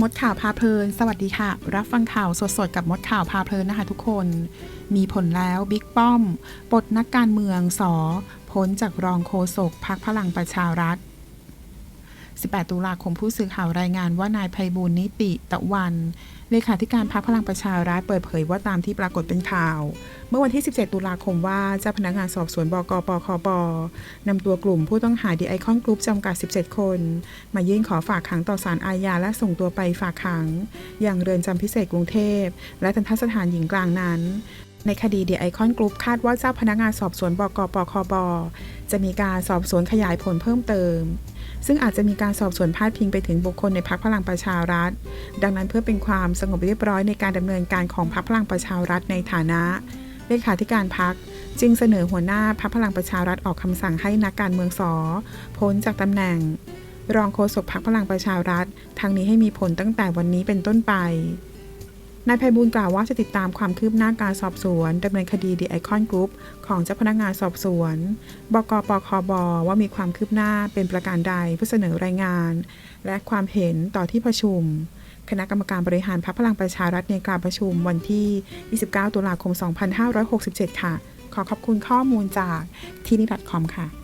มดข่าวพาเพลิน สวัสดีค่ะ รับฟังข่าวสดๆ กับมดข่าวพาเพลินนะคะทุกคน มีผลแล้วบิ๊กป้อมปลดนักการเมืองสอพ้นจากรองโฆษกพักพลังประชารัฐ 18 ตุลาคมผู้สื่อข่าวรายงานว่านายไพบูลนิติตะวันเลขาธิการพรรคพลังประชารัฐเปิดเผยว่าตามที่ปรากฏเป็นข่าว เมื่อวันที่ 17 ตุลาคมว่าเจ้าพนักงานสอบสวนบกปคบนำตัวกลุ่มผู้ต้องหาดีไอคอนกรุ๊ปจำกัด 17 คน มายื่นขอฝากขังต่อศาลอาญาและส่งตัวไปฝากขัง อย่างเรือนจำพิเศษกรุงเทพ และทันทสถานหญิงกลางนั้นในคดีเดียไอคอนกรุ๊ปคาดว่าเจ้าพนักงานสอบสวนบกปคบจะมีการสอบสวนขยายผลเพิ่มเติม ซึ่งอาจจะมีการสอบสวนพาดพิงไปถึงบุคคลในพักพลังประชารัฐ ดังนั้นเพื่อเป็นความสงบเรียบร้อยในการดำเนินการของพักพลังประชารัฐในฐานะเลขาธิการพักจึงเสนอหัวหน้าพักพลังประชารัฐออกคำสั่งให้นักการเมืองสอพ้นจากตำแหน่ง รองโฆษกพักพลังประชารัฐ ทั้งนี้ให้มีผลตั้งแต่วันนี้เป็นต้นไป นายไพบูลกล่าวว่าจะติดตามความคืบหน้าการสอบสวนดำเนินคดีดีไอคอนกรุ๊ปของเจ้าพนักงานสอบสวน บกปคบว่ามีความคืบหน้าเป็นประการใดเพื่อเสนอรายงาน และความเห็นต่อที่ประชุม คณะกรรมการบริหารพรรคพลังประชารัฐในการประชุมวันที่ 29 ตุลาคม 2567 ค่ะ ขอขอบคุณข้อมูลจากที่นี่ .com ค่ะ